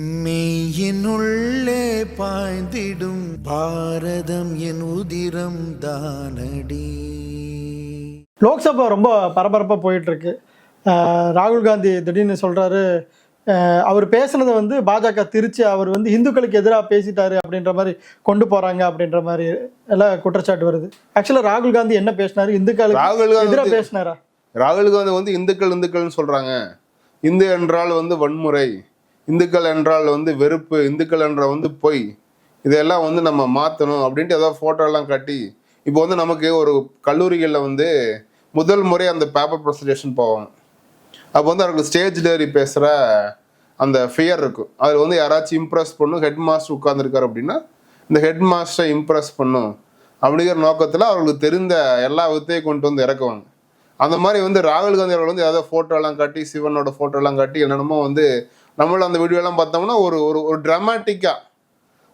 மெய்யினுள்ளே பாய்ந்திடும் பாரதம் என் உதிரம் தானடி. லோக்சபா ரொம்ப பரபரப்பாக போயிட்டு இருக்கு அஹ் ராகுல் காந்தி திடீர்னு சொல்றாரு அஹ் அவர் பேசுனதை வந்து பாஜக திருச்சி அவர் வந்து இந்துக்களுக்கு எதிராக பேசிட்டாரு அப்படின்ற மாதிரி கொண்டு போறாங்க அப்படின்ற மாதிரி எல்லாம் குற்றச்சாட்டு வருது. ஆக்சுவலா ராகுல் காந்தி என்ன பேசினாரு? இந்துக்களுக்கு ராகுல் காந்தி எதிராக வந்து- பேசினாரா? ராகுல் காந்தி வந்து இந்துக்கள் இந்துக்கள்னு சொல்றாங்க. இந்து என்றால் வந்து வன்முறை. இந்துக்கள் என்றால் வந்து வெறுப்பு இந்துக்கள் என்ற வந்து பொய். இதெல்லாம் வந்து நம்ம மாற்றணும் அப்படின்ட்டு ஏதாவது ஃபோட்டோலாம் கட்டி காட்டி இப்போ வந்து நமக்கு ஒரு கல்லூரிகளில் வந்து முதல் முறை அந்த பேப்பர் ப்ரெசன்டேஷன் போவாங்க. அப்போ வந்து அவருக்கு ஸ்டேஜ் டேரி பேசுகிற அந்த ஃபியர் இருக்கும். அதில் வந்து யாராச்சும் இம்ப்ரெஸ் பண்ணும் ஹெட் மாஸ்டர் உட்காந்துருக்காரு அப்படின்னா இந்த ஹெட் மாஸ்டரை இம்ப்ரெஸ் பண்ணும் அப்படிங்கிற நோக்கத்தில் அவர்களுக்கு தெரிந்த எல்லா வித்தையும் கொண்டு வந்து இறக்குவாங்க. அந்த மாதிரி வந்து ராகுல் காந்தி அவர்கள் வந்து ஏதாவது ஃபோட்டோலாம் காட்டி சிவனோட ஃபோட்டோலாம் காட்டி என்னென்னமோ வந்து நம்மள அந்த வீடியோலாம் பார்த்தோம்னா ஒரு ஒரு ஒரு ட்ராமாட்டிக்காக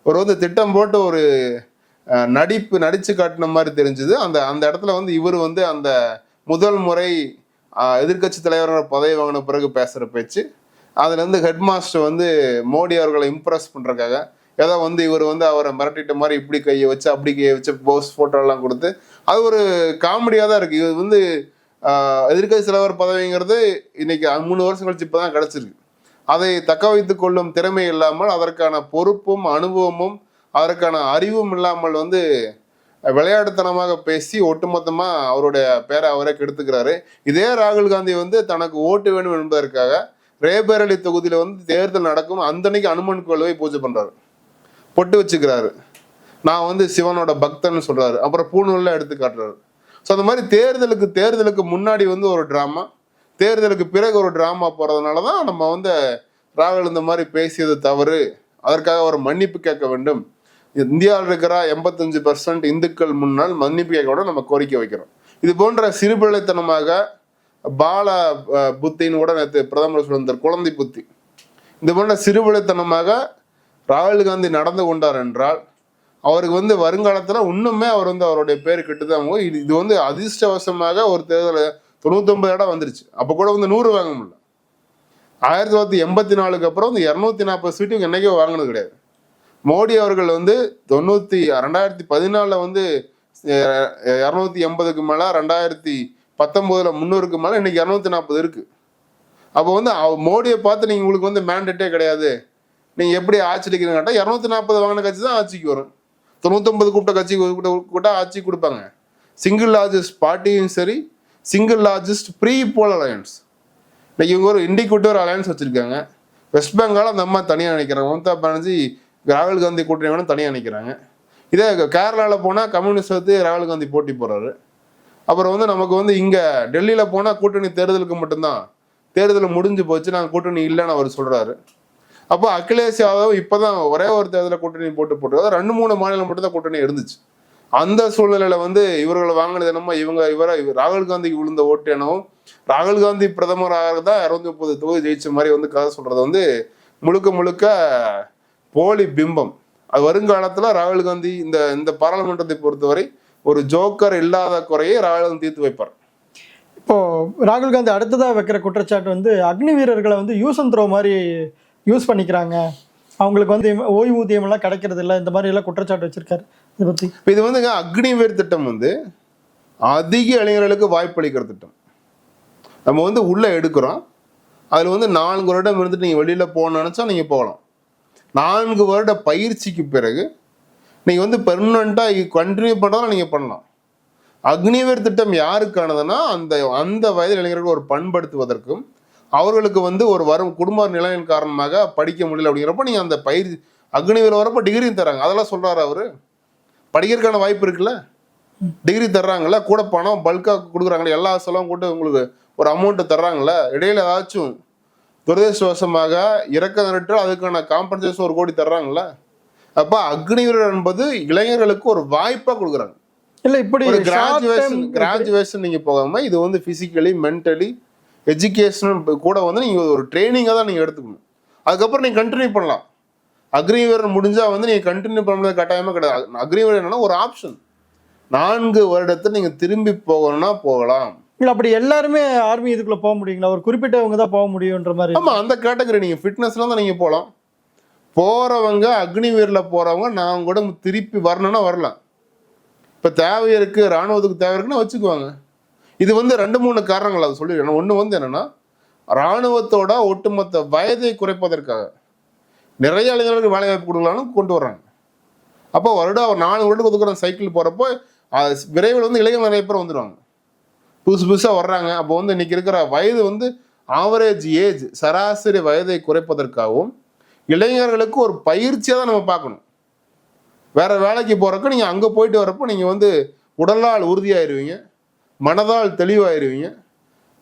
ஒரு வந்து திட்டம் போட்டு ஒரு நடிப்பு நடிச்சு காட்டின மாதிரி தெரிஞ்சுது. அந்த அந்த இடத்துல வந்து இவர் வந்து அந்த முதல் முறை எதிர்கட்சி தலைவர் பதவி வாங்கின பிறகு பேசுகிற பேச்சு. அதுலேருந்து ஹெட் மாஸ்டர் வந்து மோடி அவர்களை இம்ப்ரெஸ் பண்ணுறக்காக ஏதோ வந்து இவர் வந்து அவரை மிரட்டிட்ட மாதிரி இப்படி கையை வச்சு அப்படி கையை வச்சு போஸ் ஃபோட்டோலாம் கொடுத்து. அது ஒரு காமெடியாக தான் இருக்குது இது வந்து எதிர்கட்சி தலைவர் பதவிங்கிறது இன்னைக்கு மூணு வருஷம் கழிச்சு இப்போ தான் கிடச்சிருக்கு. அதை தக்க வைத்து கொள்ளும் திறமை இல்லாமல் அதற்கான பொறுப்பும் அனுபவமும் அதற்கான அறிவும் இல்லாமல் வந்து விளையாட்டுத்தனமாக பேசி ஒட்டுமொத்தமாக அவருடைய பேரை அவரே கெடுத்துக்கிறாரு. இதே ராகுல் காந்தி வந்து தனக்கு ஓட்டு வேணும் என்பதற்காக ரேபேரலி தொகுதியில் வந்து தேர்தல் நடக்கும். அந்த அனுமன் கோயிலை பூஜை பண்ணுறாரு பொட்டு வச்சுக்கிறாரு. நான் வந்து சிவனோட பக்தன்னு சொல்கிறாரு அப்புறம் பூணூல்லாம் எடுத்து காட்டுறாரு. ஸோ அந்த மாதிரி தேர்தலுக்கு தேர்தலுக்கு முன்னாடி வந்து ஒரு ட்ராமா தேர்தலுக்கு பிறகு ஒரு ட்ராமா போகிறதுனால தான் நம்ம வந்து ராகுல் இந்த மாதிரி பேசியது தவறு. அதற்காக ஒரு மன்னிப்பு கேட்க வேண்டும். இந்தியாவில் இருக்கிற எண்பத்தஞ்சு பர்சன்ட் இந்துக்கள் முன்னால் மன்னிப்பு கேட்க கூட நம்ம கோரிக்கை வைக்கிறோம். இது போன்ற சிறுபிள்ளைத்தனமாக பால அஹ், புத்தின்னு கூட நேற்று பிரதமர் சொல்லியிருந்தார் குழந்தை புத்தி. இது போன்ற சிறுபிள்ளைத்தனமாக ராகுல் காந்தி நடந்து கொண்டார் என்றால் அவருக்கு வந்து வருங்காலத்தில் இன்னுமே அவர் வந்து அவருடைய பேர் கிட்டுதான் இது இது வந்து அதிர்ஷ்டவசமாக ஒரு தேர்தலை தொண்ணூத்தொன்பது இடம் வந்துருச்சு. அப்போ கூட வந்து நூறு வாங்க முடியல. ஆயிரத்தி தொள்ளாயிரத்தி எண்பத்தி நாலுக்கு அப்புறம் வந்து இரநூத்தி நாற்பது சீட்டு இங்கே என்னைக்கோ வாங்கினது கிடையாது. மோடி அவர்கள் வந்து தொண்ணூற்றி ரெண்டாயிரத்தி பதினாலில் வந்து இரநூத்தி எண்பதுக்கு மேலே ரெண்டாயிரத்தி பத்தொம்போதில் முந்நூறுக்கு மேலே இன்னைக்கு இரநூத்தி நாற்பது இருக்குது அப்போ வந்து அவ- மோடியை பார்த்து நீங்கள் உங்களுக்கு வந்து மேண்டேட்டே கிடையாது. நீங்கள் எப்படி ஆட்சிக்கிறீங்க கேட்டால் இரநூத்தி நாற்பது வாங்கின கட்சி தான் ஆட்சிக்கு வரும். தொண்ணூத்தொம்பது கூப்பிட்ட கட்சி கூப்பிட்ட கூட்டா ஆட்சி கொடுப்பாங்க. சிங்கிள் லார்ஜஸ்ட் பார்ட்டியும் சரி single largest pre poll alliance இன்னைக்கு இவங்க ஒரு இண்டிகூட்டிவ் ஒரு அலையன்ஸ் வச்சுருக்காங்க. வெஸ்ட் பெங்கால் அந்த அம்மா தனியாக நினைக்கிறாங்க. மம்தா பானர்ஜி ராகுல் காந்தி கூட்டணி தனியாக நினைக்கிறாங்க. இதே கேரளாவில் போனால் கம்யூனிஸ்ட் வந்து ராகுல் காந்தி போட்டி போடுறாரு. அப்புறம் வந்து நமக்கு வந்து இங்கே டெல்லியில் போனால் கூட்டணி தேர்தலுக்கு மட்டும்தான். தேர்தல் முடிஞ்சு போச்சு நாங்கள் கூட்டணி இல்லைன்னு அவர் சொல்கிறாரு அப்போ அகிலேஷ் யாதவ் இப்போதான் ஒரே ஒரு தேர்தலில் கூட்டணி போட்டு போட்டு ரெண்டு மூணு மாநிலம் மட்டும் தான் கூட்டணி இருந்துச்சு. அந்த சூழ்நிலையில வந்து இவர்களை வாங்கினது என்னமோ இவங்க இவரை இவர் ராகுல் காந்திக்கு விழுந்த ஓட்டு எனவும் ராகுல் காந்தி பிரதமராக தான் இரநூத்தி முப்பது தொகுதி ஜெயிச்ச மாதிரி வந்து கதை சொல்றது வந்து முழுக்க முழுக்க போலி பிம்பம். அது வருங்காலத்துல ராகுல் காந்தி இந்த இந்த பாராளுமன்றத்தை பொறுத்தவரை ஒரு ஜோக்கர் இல்லாத குறையை ராகுல் காந்தி தீர்த்து வைப்பார். இப்போ ராகுல் காந்தி அடுத்ததாக வைக்கிற குற்றச்சாட்டு வந்து அக்னி வீரர்களை வந்து யூஸ் அண்ட் த்ரோ மாதிரி யூஸ் பண்ணிக்கிறாங்க. அவங்களுக்கு வந்து ஓய்வூதியம் எல்லாம் கிடைக்கிறது இல்லை இந்த மாதிரி எல்லாம் குற்றச்சாட்டு வச்சிருக்காரு. இது வந்துங்க அக்னிவேர் திட்டம் வந்து அதிக இளைஞர்களுக்கு வாய்ப்பளிக்கிற திட்டம். நம்ம வந்து உள்ள எடுக்கிறோம். அதில் வந்து நான்கு வருடம் இருந்துட்டு நீங்கள் வெளியில் போகணும்னு நினச்சா நீங்கள் போகலாம். நான்கு வருட பயிற்சிக்கு பிறகு நீங்கள் வந்து பெர்மனண்ட்டாக கண்டினியூ பண்ணுறதா நீங்கள் பண்ணலாம். அக்னிவேர் திட்டம் யாருக்கானதுன்னா அந்த அந்த வயது இளைஞர்களுக்கு ஒரு பண்படுத்துவதற்கும் அவர்களுக்கு வந்து ஒரு வரும் குடும்ப நிலையின் காரணமாக படிக்க முடியல அப்படிங்கிறப்ப நீங்கள் அந்த பயிர் அக்னிவேர் வரப்போ டிகிரி தராங்க. அதெல்லாம் சொல்கிறாரு அவர். படிக்கிறதுக்கான வாய்ப்பு இருக்குல்ல? டிகிரி தர்றாங்கல்ல கூட பணம் பல்காக கொடுக்குறாங்கல்ல எல்லா செலவும் கூட்டு உங்களுக்கு ஒரு அமௌண்ட்டு தர்றாங்கல்ல? இடையில ஏதாச்சும் துரதிருஷ்டவசமாக இறக்க நிரட்டு அதுக்கான காம்பன்சேஷன் ஒரு கோடி தர்றாங்கல்ல? அப்ப அக்னிவீரர் என்பது இளைஞர்களுக்கு ஒரு வாய்ப்பா கொடுக்குறாங்க. இல்ல இப்படி கிராஜுவேஷன் கிராஜுவேஷன் நீங்க போகாம இது வந்து பிசிக்கலி மென்டலி எஜுகேஷனல் கூட வந்து நீங்க ஒரு ட்ரைனிங்காக தான் நீங்க எடுத்துக்கணும். அதுக்கப்புறம் நீங்க கண்டினியூ பண்ணலாம். அக்ரிவீரர் முடிஞ்சா வந்து நீங்க கண்டினியூ பண்ண முடியாது கட்டாயமா கிடையாது. அக்ரிவீரர் என்னன்னா ஒரு ஆப்ஷன் நான்கு வருடத்தில் நீங்க திரும்பி போகணும்னா போகலாம். இல்ல அப்படி எல்லாருமே ஆர்மி இதுக்குள்ள போக முடியுங்களா? ஒரு குறிப்பிட்டவங்க தான் போக முடியுன்ற மாதிரி ஆமா அந்த கேட்டகரி நீங்க ஃபிட்னஸ்ல தான் நீங்க போகலாம் போறவங்க அக்னிவீர்ல போறவங்க நான் கூட திருப்பி வரணும்னா வரலாம். இப்ப தேவை இருக்கு ராணுவத்துக்கு தேவை இருக்குன்னா வச்சுக்குவாங்க. இது வந்து ரெண்டு மூணு காரணங்கள் அது சொல்லிடுறேன் ஒண்ணு வந்து என்னன்னா ராணுவத்தோட ஒட்டுமொத்த வயதை குறைப்பதற்காக. நிறைய இளைஞர்களுக்கு வேலை வாய்ப்பு கொடுக்கலாம்னு கொண்டு வர்றாங்க. அப்போ வருடம் ஒரு நாலு வருடம் ஒதுக்குற சைக்கிள் போறப்போ அது விரைவில் வந்து இளைஞர் நிறைய பேர் வந்துடுவாங்க புதுசு புதுசாக வர்றாங்க. அப்போ வந்து இன்னைக்கு இருக்கிற வயது வந்து ஆவரேஜ் ஏஜ் சராசரி வயதை குறைப்பதற்காகவும் இளைஞர்களுக்கு ஒரு பயிற்சியாக தான் நம்ம பார்க்கணும். வேற வேலைக்கு போறப்ப நீங்கள் அங்கே போயிட்டு வரப்போ நீங்கள் வந்து உடலால் உறுதியாயிருவீங்க மனதால் தெளிவாயிருவீங்க.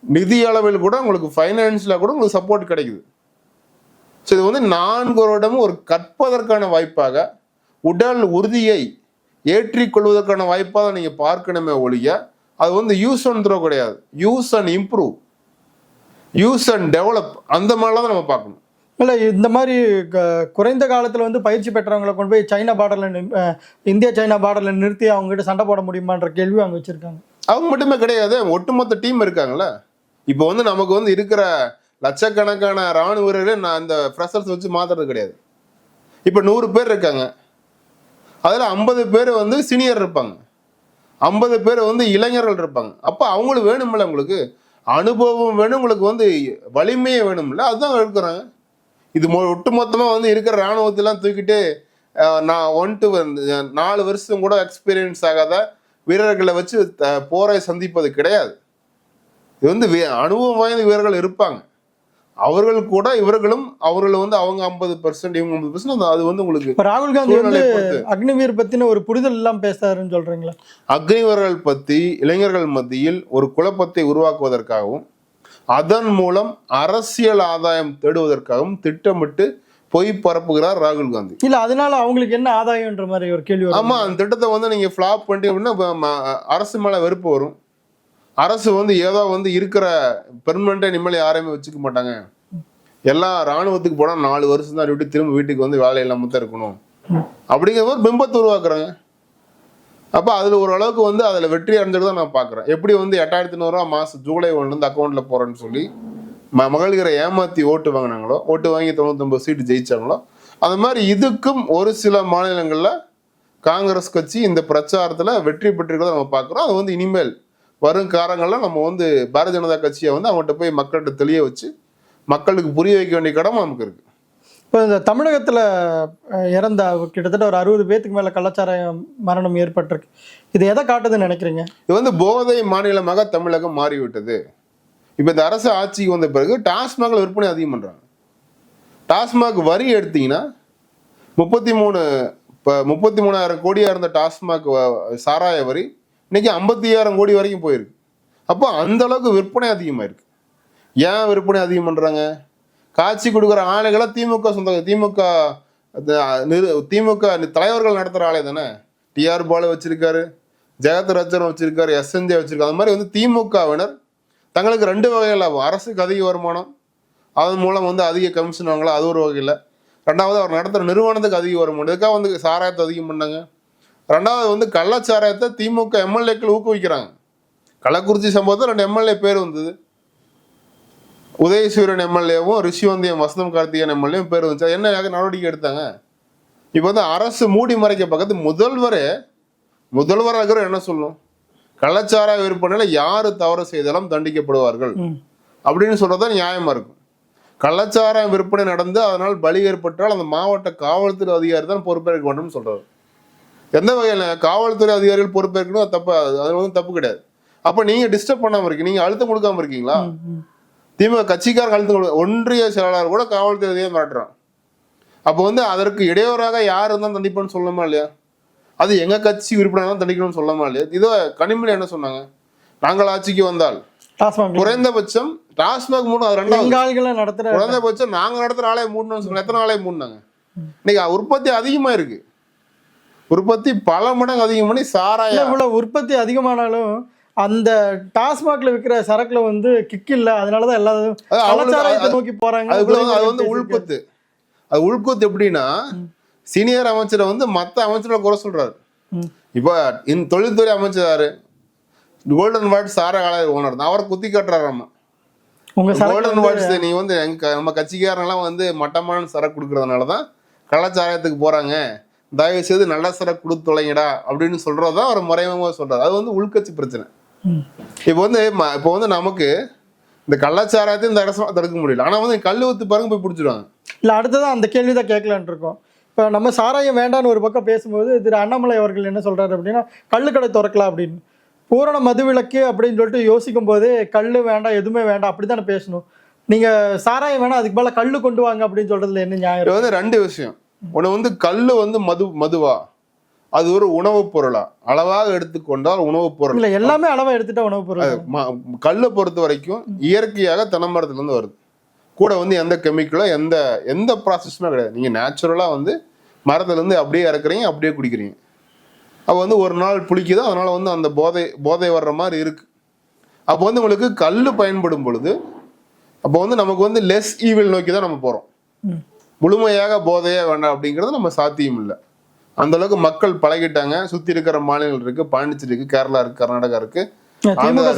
நிதி அளவில் கூட உங்களுக்கு ஃபைனான்ஷியலாக கூட உங்களுக்கு சப்போர்ட் கிடைக்குது. ஸோ இது வந்து நான்கு வருடமும் ஒரு கற்பதற்கான வாய்ப்பாக உடல் உறுதியை ஏற்றிக்கொள்வதற்கான வாய்ப்பாக நீங்கள் பார்க்கணுமே ஒழிய அது வந்து யூஸ் அண்ட் த்ரோ கிடையாது. Use and improve use and develop அந்த மாதிரிலாம் தான் நம்ம பார்க்கணும். இல்லை இந்த மாதிரி குறைந்த காலத்தில் வந்து பயிற்சி பெற்றவங்களை கொண்டு போய் சைனா பார்டரில் இந்தியா சைனா பார்டரில் நிறுத்தி அவங்ககிட்ட சண்டை போட முடியுமான்ற கேள்வி அங்கே வச்சுருக்காங்க. அவங்க மட்டுமே கிடையாது ஒட்டுமொத்த டீம் இருக்காங்கல்ல. இப்போ வந்து நமக்கு வந்து இருக்கிற லட்சக்கணக்கான ராணுவ வீரர்களே நான் அந்த ஃப்ரெஷர்ஸ் வச்சு மாத்துறது கிடையாது. இப்போ நூறு பேர் இருக்காங்க. அதில் ஐம்பது பேர் வந்து சீனியர் இருப்பாங்க. ஐம்பது பேர் வந்து இளைஞர்கள் இருப்பாங்க. அப்போ அவங்களுக்கு வேணும்ல உங்களுக்கு? அனுபவம் வேணும் உங்களுக்கு வந்து வலிமையே வேணும்ல? அதுதான் எடுக்கிறாங்க இது மொ- ஒட்டுமொத்தமாக வந்து இருக்கிற இராணுவத்தெல்லாம் தூக்கிட்டு நான் ஒன் டு நாலு வருஷம் கூட எக்ஸ்பீரியன்ஸ் ஆகாத வீரர்களை வச்சு த- போரை சந்திப்பது கிடையாது. இது வந்து அனுபவம் வாய்ந்த வீரர்கள் இருப்பாங்க. அவர்கள் கூட இவர்களும் அவர்கள் வந்து அவங்க ஐம்பது பர்சன்ட் இவங்க ஐம்பது பர்சன்ட் அது வந்து உங்களுக்கு ராகுல் காந்தி வந்து அக்னிவீர் பற்றின ஒரு புரிதல் இல்லாமல் பேசுறாருன்னு சொல்கிறீங்களா அக்னிவர்கள் பற்றி இளைஞர்கள் மத்தியில் ஒரு குழப்பத்தை உருவாக்குவதற்காகவும் அதன் மூலம் அரசியல் ஆதாயம் தேடுவதற்காகவும் திட்டமிட்டு பொய் பரப்புகிறார் ராகுல் காந்தி. இல்லை அதனால அவங்களுக்கு என்ன ஆதாயம்ன்ற மாதிரி ஒரு கேள்வி ஆமா அந்த திட்டத்தை வந்து நீங்க ஃபிளாப் பண்ணிட்டீங்க அப்படின்னா அரசு மேல வெறுப்பு வரும். அரசு வந்து ஏதோ வந்து இருக்கிற பெர்மனண்டா நிம்மலை யாரையுமே வச்சுக்க மாட்டாங்க. எல்லாம் ராணுவத்துக்கு போனால் நாலு வருஷம் தான் விட்டு திரும்ப வீட்டுக்கு வந்து வேலை இல்லாமல் தான் இருக்கணும். அப்படிங்கிற ஒரு பிம்பத்தை உருவாக்குறாங்க. அப்போ அதில் ஓரளவுக்கு வந்து அதில் வெற்றி அடைஞ்சது தான் நான் பார்க்குறேன். எப்படி வந்து எட்டாயிரத்தி நூறுரூவா மாதம் ஜூலை ஒன்றுலேருந்து அக்கௌண்ட்ல போகிறேன்னு சொல்லி ம மகளிரை ஏமாத்தி ஓட்டு வாங்கினாங்களோ ஓட்டு வாங்கி தொண்ணூத்தொம்பது சீட்டு ஜெயிச்சாங்களோ அந்த மாதிரி இதுக்கும் ஒரு சில மாநிலங்களில் காங்கிரஸ் கட்சி இந்த பிரச்சாரத்தில் வெற்றி பெற்றிருக்கிறத நம்ம பார்க்குறோம். அது வந்து இனிமேல் வரும் காலங்கள்ல நம்ம வந்து பாரதிய ஜனதா கட்சியை வந்து அவங்கள்ட்ட போய் மக்கள்கிட்ட தெளிய வச்சு மக்களுக்கு புரிய வைக்க வேண்டிய கடமை நமக்கு இருக்கு. இப்போ இந்த தமிழகத்தில் இறந்த கிட்டத்தட்ட ஒரு அறுபது பேத்துக்கு மேலே கலாச்சார மரணம் ஏற்பட்டிருக்கு. இது எதை காட்டுதுன்னு நினைக்கிறீங்க? இது வந்து போதை மாநிலமாக தமிழகம் மாறிவிட்டது. இப்போ இந்த அரசு ஆட்சிக்கு வந்த பிறகு டாஸ்மாகில் விற்பனை அதிகம் பண்றாங்க. டாஸ்மாக் வரி எடுத்தீங்கன்னா முப்பத்தி மூணு இப்போ முப்பத்தி மூணாயிரம் கோடியா இருந்த டாஸ்மாக் சாராய வரி இன்னைக்கு ஐம்பத்தி ஆயிரம் கோடி வரைக்கும் போயிருக்கு. அப்போ அந்த அளவுக்கு விற்பனை அதிகமாக இருக்கு. ஏன் விற்பனை அதிகம் பண்ணுறாங்க காட்சி கொடுக்குற ஆலைகளை திமுக சொந்த திமுக திமுக தலைவர்கள் நடத்துகிற ஆலை தானே? டிஆர் பாலு வச்சிருக்காரு ஜெகத் ரச்சனம் வச்சிருக்காரு எஸ்என்ஜே வச்சிருக்காரு. அது மாதிரி வந்து திமுகவினர் தங்களுக்கு ரெண்டு வகையில் லாபம். அரசுக்கு அதிக வருமானம் அதன் மூலம் வந்து அதிக கமிஷன் வாங்கலாம். அது ஒரு வகையில். ரெண்டாவது அவர் நடத்துகிற நிறுவனத்துக்கு அதிக வருமானம். இதுக்காக வந்து சாராயத்தை அதிகம் பண்ணாங்க. ரெண்டாவது வந்து கள்ளச்சாராயத்தை திமுக எம்எல்ஏக்கள் ஊக்குவிக்கிறாங்க. கள்ளக்குறிச்சி சம்பவத்தில் ரெண்டு எம்எல்ஏ பேர் வந்தது. உதயசூரன் எம்எல்ஏவும் ரிஷிவந்தியம் வசந்தம் கார்த்திகேயன் எம்எல்ஏவும் பேர் வந்துச்சு. என்ன நடவடிக்கை எடுத்தாங்க? இப்போ வந்து அரசு மூடி மறைக்க பக்கத்து முதல்வரே முதல்வராக இருக்கிற என்ன சொல்லணும்? கள்ளச்சாராய விற்பனையில யாரு தவறு செய்தாலும் தண்டிக்கப்படுவார்கள். அப்படின்னு சொல்றது நியாயமா இருக்கும். கள்ளச்சாராயம் விற்பனை நடந்து அதனால் பலி ஏற்பட்டால் அந்த மாவட்ட காவல்துறை அதிகாரி தான் பொறுப்பேற்க வேண்டும் சொல்றாரு. எந்த வகையில்? காவல்துறை அதிகாரிகள் பொறுப்பேற்கணும் அது தப்பு அது வந்து தப்பு கிடையாது. அப்ப நீங்க டிஸ்டர்ப் பண்ணாம இருக்கீங்க. நீங்க அழுத்தம் கொடுக்காம இருக்கீங்களா. திமுக கட்சிக்காரங்க அழுத்தம் கொடுக்க ஒன்றிய செயலாளர் கூட காவல்துறை அதிகாரி மிரட்டுறான். அப்போ வந்து அதற்கு இடையூறாக யார் இருந்தால் தண்டிப்பேன்னு சொல்லணுமா இல்லையா? அது எங்க கட்சி உறுப்பினர் தான் தண்டிக்கணும்னு சொல்லணுமா இல்லையா? இதோ கனிமொழி என்ன சொன்னாங்க? நாங்கள் ஆட்சிக்கு வந்தால் குறைந்தபட்சம் டாஸ்மாக் மூணு அது ரெண்டாவது. நடத்துற குறைந்தபட்சம் நாங்க நடத்துற ஆலயம் மூடணும்னு சொன்னோம் எத்தனை ஆலயம் மூடினாங்க? இன்னைக்கு உற்பத்தி அதிகமா இருக்கு. உற்பத்தி பல மடங்கு அதிகம் பண்ணி சாராய இல்ல, இவ்வளவு உற்பத்தி அதிகமானாலும் அந்த டாஸ்மாக்ல விற்கிற சரக்குல வந்து கிக் இல்ல அதனாலதான் அது- நோக்கி போறாங்க அது வந்து உள்குத்து. அது உள்குத்து எப்படின்னா சீனியர் அமைச்சரை வந்து மத்த அமைச்சரை குறை சொல்றாரு. இப்போ இந்த தொழில்துறை அமைச்சர் கோல்டன் வார்ட்ஸ் சார ஆலய ஓனர் தான் அவரை குத்தி காட்டுறாராமா கோல்டன் வார்ட்ஸ் நீ வந்து நம்ம கட்சிக்காரங்களாம் வந்து மட்டமான சரக்கு கொடுக்கறதுனால தான் கள்ளச்சாராயத்துக்கு போறாங்க. தயவு செய்து நல்ல சரக்கு கொடுத்து தொலைங்கடா அப்படின்னு சொல்றதுதான் ஒரு மறைமுகமாக சொல்றாரு. அது வந்து உள்கட்சி பிரச்சனை. இப்போ வந்து இப்போ வந்து நமக்கு இந்த கள்ளச்சாராயத்தை இந்த அரசு தடுக்க முடியல. ஆனா வந்து கல் ஊத்து பாருங்க போய் பிடிச்சிடுவாங்க இல்லை அடுத்ததான் அந்த கேள்வி தான் கேட்கலான் இருக்கோம். இப்போ நம்ம சாராயம் வேண்டான்னு ஒரு பக்கம் பேசும்போது திரு அண்ணாமலை அவர்கள் என்ன சொல்றாரு அப்படின்னா கள்ளுக்கடை திறக்கலாம் அப்படின்னு. பூரண மதுவிலக்கு அப்படின்னு சொல்லிட்டு யோசிக்கும் போதே கல் வேண்டாம் எதுவுமே வேண்டாம் அப்படி தானே பேசணும். நீங்க சாராயம் வேணாம் அதுக்கு மேலே கல்லு கொண்டு வாங்க அப்படின்னு சொல்றதுல என்ன நியாயம்? வந்து ரெண்டு விஷயம். ஒன்று வந்து கல் வந்து மது மதுவா? அது ஒரு உணவுப் பொருளா? அளவாக எடுத்துக்கொண்டால் உணவுப் பொருள். இல்ல எல்லாமே அளவா எடுத்துட்டா உணவு பொருள். கல்லை பொறுத்த வரைக்கும் இயற்கையாக தென்னமரத்துல இருந்து வருது. கூட வந்து எந்த கெமிக்கலோ எந்த எந்த ப்ராசஸுமே கிடையாது. நீங்க நேச்சுரலா வந்து மரத்துல இருந்து அப்படியே இறக்குறீங்க அப்படியே குடிக்கிறீங்க. அப்போ வந்து ஒரு நாள் புளிக்குது அதனால வந்து அந்த போதை போதை வர்ற மாதிரி இருக்கு. அப்போ வந்து உங்களுக்கு கல் பயன்படும் பொழுது அப்போ வந்து நமக்கு வந்து லெஸ் ஈவில் நோக்கி தான் நம்ம போறோம். ம். முழுமையாக போதையே வேண்டாம் அப்படிங்கிறது நம்ம சாத்தியம் இல்லை. அந்த அளவுக்கு மக்கள் பழகிட்டாங்க. சுத்தி இருக்கிற மாநிலங்கள் இருக்கு பாண்டிச்சேரி இருக்கு கேரளா இருக்கு கர்நாடகா இருக்கு.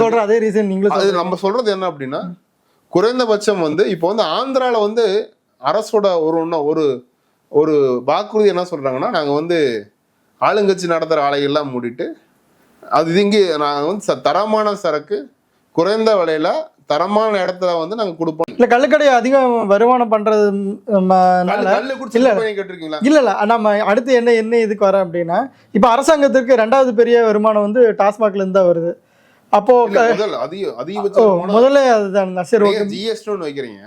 சொல்ற அதே ரீசன் நீங்களும் அது. நம்ம சொல்றது என்ன அப்படின்னா குறைந்தபட்சம் வந்து இப்போ வந்து ஆந்திரால வந்து அரசோட ஒரு ஒரு ஒரு வாக்குறுதி என்ன சொல்றாங்கன்னா நாங்க வந்து ஆளுங்கட்சி நடத்துற ஆலைகள்லாம் மூடிட்டு அது இங்கே நாங்கள் வந்து தரமான சரக்கு குறைந்த விலையில தரமான இடத்துல வந்து நாங்க கொடுப்போம். இல்ல கள்ளுக்கடை அதிகம் வருமானம் பண்றது இல்ல. இல்ல. இல்ல நம்ம அடுத்து என்ன என்ன இதுக்கு வர அப்படின்னா இப்ப அரசாங்கத்திற்கு ரெண்டாவது பெரிய வருமானம் வந்து டாஸ்மாக்ல இருந்து தான் வருது. அப்போ முதல்ல அதுதான் சரி ஓகே. ஜிஎஸ்டி வைக்கிறீங்க.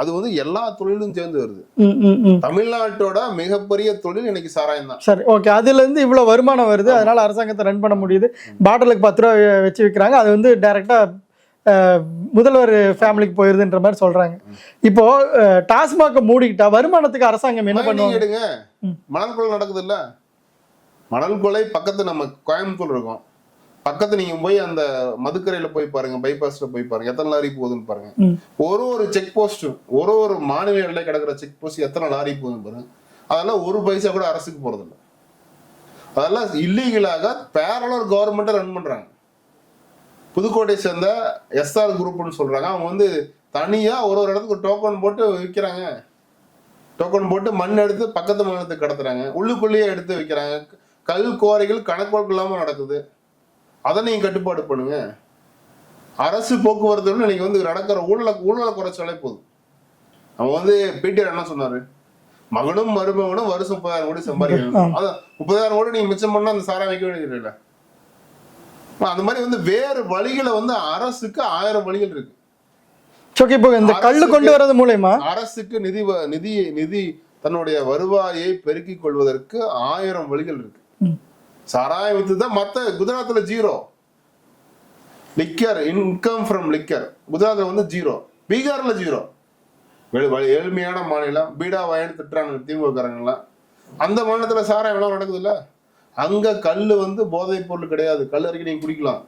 அது வந்து எல்லா தொழிலும் சேர்ந்து வருது. தமிழ்நாட்டோட மிகப்பெரிய தொழில் இன்னைக்கு சாராயம் தான். சரி ஓகே. அதுல இருந்து இவ்வளவு வருமானம் வருது. அதனால அரசாங்கத்தை ரன் பண்ண முடியுது. பாட்டிலுக்கு பத்து ரூபா வச்சு விற்கிறாங்க அது வந்து டைரக்டா முதல்வர் ஃபேமிலிக்கு போயிருதுன்ற மாதிரி சொல்றாங்க. இப்போ டாஸ்மாக மூடிக்கிட்டா வருமானத்துக்கு அரசாங்கம் என்ன பண்ணுவாங்க. மணல் கொலை நடக்குது இல்ல மணல் கொலை பக்கத்து நம்ம கோயம்புத்தூர் இருக்கோம். பக்கத்து நீங்க போய் அந்த மதுக்கரையில போய் பாருங்க பைபாஸ்ல போய் பாருங்க எத்தனை லாரி போகுதுன்னு பாருங்க. ஒரு ஒரு செக் போஸ்ட் ஒரு ஒரு மாநில எல்லை கிடக்குற செக் போஸ்ட் எத்தனை லாரி போகுதுன்னு பாருங்க. அதெல்லாம் ஒரு பைசா கூட அரசுக்கு போறது இல்ல அதெல்லாம் இல்லீகலாக பேரலர் கவர்மெண்ட்டை ரன் பண்றாங்க. புதுக்கோட்டை சேர்ந்த எஸ்ஆர் குரூப்னு சொல்றாங்க. அவங்க வந்து தனியா ஒரு ஒரு இடத்துக்கு டோக்கன் போட்டு விற்கிறாங்க டோக்கன் போட்டு மண் எடுத்து பக்கத்து மாநிலத்துக்கு கடத்துறாங்க. உள்ளுக்குள்ளேயே எடுத்து வைக்கிறாங்க. கல் குவாரிகள் கணக்கு இல்லாம நடக்குது. அதை நீங்க கட்டுப்பாடு பண்ணுங்க. அரசு போக்குவரத்து இன்னைக்கு வந்து நடக்கிற ஊழல ஊழலை குறைச்சாலே போதும். அவன் வந்து பிடிஆர் என்ன சொன்னாரு? மகனும் மருமகனும் வருஷம் முப்பதாயிரம் கோடி சம்பாதிக்கணும் அதான் முப்பதாயிரம் கோடி நீங்க மிச்சம் பண்ணா அந்த சாரம் வைக்க வேண்டியது இல்லை அந்த மாதிரி வந்து வேறு வழிகளை வந்து அரசுக்கு ஆயிரம் வழிகள் இருக்கு. ஓகே இப்போ இந்த கல்லு கொண்டு வர்றது மூலயமா? அரசுக்கு நிதி நிதி நிதி தன்னுடைய வருவாயை பெருக்கிக் கொள்வதற்கு ஆயிரம் வழிகள் இருக்கு. ம். சாராயம் வித்து தான் மத்த குஜராத்ல zero. Liquor income from liquor. குஜராத்ல வந்து ஜீரோ. பீகார்ல ஜீரோ. ஏழ்மையான மாநிலம். பீடா வாயின்னு திட்டுறாங்க திமுககாரங்களாம் அந்த மாநிலத்துல சாராயம் எல்லாம் நடக்குது இல்ல? அங்க கல் வந்து போதைப் பொருள் கிடையாது. கல் அருகே நீங்க குடிக்கலாம்.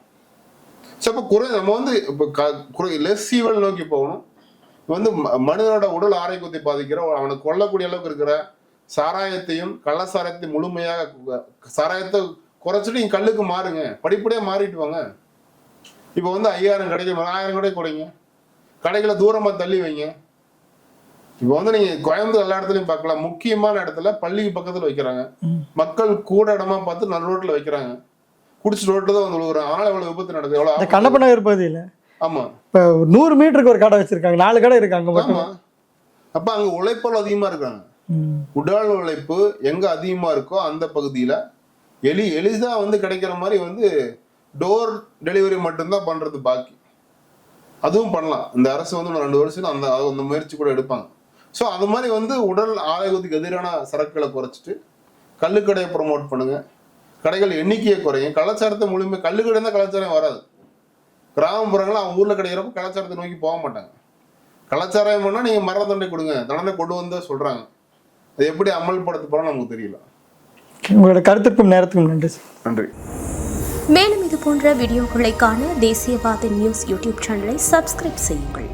ஸோ இப்போ குறை நம்ம வந்து இப்போ குறை லெஸ் ஈவல் நோக்கி போகணும். இப்போ வந்து ம- மனிதனோட உடல் ஆரோக்கியத்தை பாதிக்கிற அவனை கொல்லக்கூடிய அளவுக்கு இருக்கிற சாராயத்தையும் கள்ள சாராயத்தையும் முழுமையாக சாராயத்தை குறைச்சிட்டு நீங்க கல்லுக்கு மாறுங்க. படிப்படியா மாறிட்டு வாங்க. இப்போ வந்து ஐயாயிரம் கடைக்கு ஆயிரம் கடை குறைங்க கடைகளை தூரமா தள்ளி வைங்க. இப்போ வந்து நீங்க கோயம்புத்தூர் எல்லா இடத்துலயும் பார்க்கலாம். முக்கியமான இடத்துல பள்ளிக்கு பக்கத்துல வைக்கிறாங்க. மக்கள் கூட இடமா பார்த்து நடு ரோட்ல வைக்கிறாங்க. குடிச்சு ரோட்ல தான் வந்து விழுகுறாங்க அதனால எவ்வளவு விபத்து நடக்குது. எவ்வளவு கண்ணப்ப நகர் பகுதியில் ஆமா. இப்போ நூறு மீட்டருக்கு ஒரு கடை வச்சிருக்காங்க. நாலு கடை இருக்கு அங்க மட்டும். ஆமா. அப்ப அங்க உழைப்பால் அதிகமா இருக்காங்க. உடல் உழைப்பு எங்க அதிகமா இருக்கோ அந்த பகுதியில எளி எளிதா வந்து கிடைக்கிற மாதிரி வந்து டோர் டெலிவரி மட்டும்தான் பண்றது பாக்கி. அதுவும் பண்ணலாம். இந்த அரசு வந்து ரெண்டு வருஷம் அந்த அந்த முயற்சி கூட எடுப்பாங்க. ஸோ அது மாதிரி வந்து உடல் ஆரோக்கியத்துக்கு எதிரான சரக்குகளை குறைச்சிட்டு கள்ளுக்கடையை ப்ரொமோட் பண்ணுங்க. கடைகள் எண்ணிக்கையை குறையும் கலாச்சாரத்தை முழுமை கள்ளுக்கடை தான் கலாச்சாரம் வராது. கிராமப்புறங்கள் அவங்க ஊர்ல கிடைக்கிறப்ப கலாச்சாரத்தை நோக்கி போக மாட்டாங்க. கலாச்சாரம் பண்ணா நீங்க மரண தண்டனை கொடுங்க. தண்டனை கொண்டு வந்தா சொல்றாங்க. அது எப்படி அமல்படுத்த போறோம் நமக்கு தெரியல. உங்களோட கருத்திற்கும் நேரத்துக்கும் நன்றி சார். நன்றி. மேலும் இது போன்ற வீடியோக்களை காண தேசியவாத நியூஸ் யூடியூப் சேனலை சப்ஸ்கிரைப் செய்யுங்கள்.